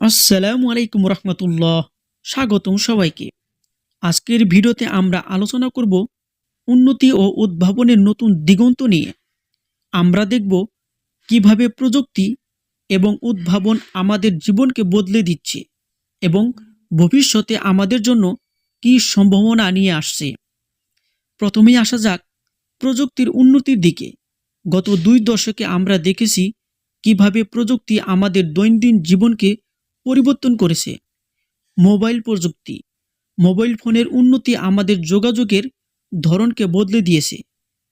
আসসালামু আলাইকুম রহমতুল্লাহ। স্বাগতম সবাইকে। আজকের ভিডিওতে আমরা আলোচনা করব উন্নতি ও উদ্ভাবনের নতুন দিগন্ত নিয়ে। আমরা দেখব কীভাবে প্রযুক্তি এবং উদ্ভাবন আমাদের জীবনকে বদলে দিচ্ছে এবং ভবিষ্যতে আমাদের জন্য কী সম্ভাবনা নিয়ে আসছে। প্রথমেই আসা যাক প্রযুক্তির উন্নতির দিকে। গত দুই দশকে আমরা দেখেছি কীভাবে প্রযুক্তি আমাদের দৈনন্দিন জীবনকে পরিবর্তন করেছে। মোবাইল প্রযুক্তি। মোবাইল ফোনের উন্নতি আমাদের যোগাযোগের ধরনকে বদলে দিয়েছে।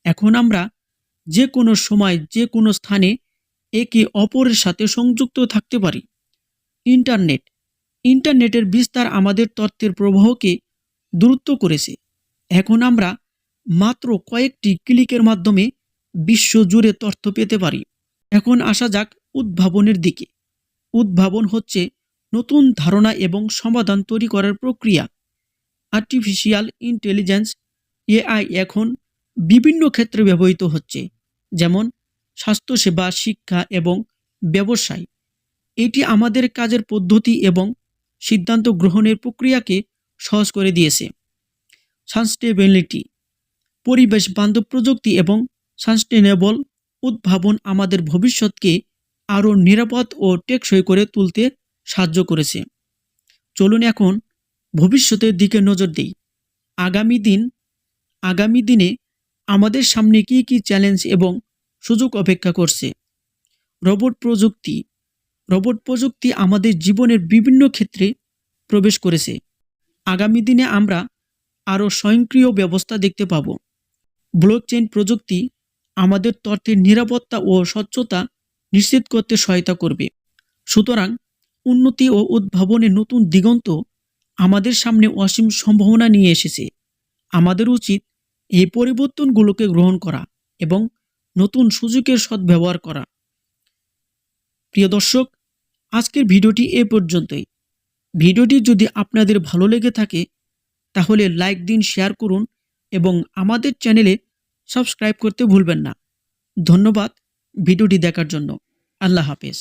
এখন আমরা যে কোনো সময় যে কোনো স্থানে একে অপরের সাথে সংযুক্ত থাকতে পারি। ইন্টারনেট। ইন্টারনেটের বিস্তার আমাদের তথ্যের প্রবাহকে দ্রুত করেছে। এখন আমরা মাত্র কয়েকটি ক্লিকের মাধ্যমে বিশ্ব জুড়ে তথ্য পেতে পারি। এখন আসা যাক উদ্ভাবনের দিকে। উদ্ভাবন হচ্ছে নতুন ধারণা এবং সমাধান তৈরি করার প্রক্রিয়া। আর্টিফিশিয়াল ইন্টেলিজেন্স এআই এখন বিভিন্ন ক্ষেত্রে ব্যবহৃত হচ্ছে, যেমন স্বাস্থ্যসেবা, শিক্ষা এবং ব্যবসায়। এটি আমাদের কাজের পদ্ধতি এবং সিদ্ধান্ত গ্রহণের প্রক্রিয়াকে সহজ করে দিয়েছে। সাস্টেবিলিটি পরিবেশ বান্ধব প্রযুক্তি এবং সাস্টেনেবল উদ্ভাবন আমাদের ভবিষ্যৎকে আরও নিরাপদ ও টেকসই করে তুলতে সাহায্য করেছে। চলুন এখন ভবিষ্যতের দিকে নজর দেই। আগামী দিন, আগামী দিনে আমাদের সামনে কী কী চ্যালেঞ্জ এবং সুযোগ অপেক্ষা করছে? রোবট প্রযুক্তি রোবট প্রযুক্তি আমাদের জীবনের বিভিন্ন ক্ষেত্রে প্রবেশ করেছে। আগামী দিনে আমরা আরও স্বয়ংক্রিয় ব্যবস্থা দেখতে পাব। ব্লকচেইন প্রযুক্তি আমাদের তথ্যের নিরাপত্তা ও স্বচ্ছতা নিশ্চিত করতে সহায়তা করবে। সুতরাং উন্নতি ও উদ্ভাবনের নতুন দিগন্ত আমাদের সামনে অসীম সম্ভাবনা নিয়ে এসেছে। আমাদের উচিত এই পরিবর্তনগুলোকে গ্রহণ করা এবং নতুন সুযোগের সদ্ব্যবহার করা। প্রিয় দর্শক, আজকের ভিডিওটি এ পর্যন্তই। ভিডিওটি যদি আপনাদের ভালো লেগে থাকে, তাহলে লাইক দিন, শেয়ার করুন এবং আমাদের চ্যানেলে সাবস্ক্রাইব করতে ভুলবেন না। ধন্যবাদ ভিডিওটি দেখার জন্য। আল্লাহ হাফেজ।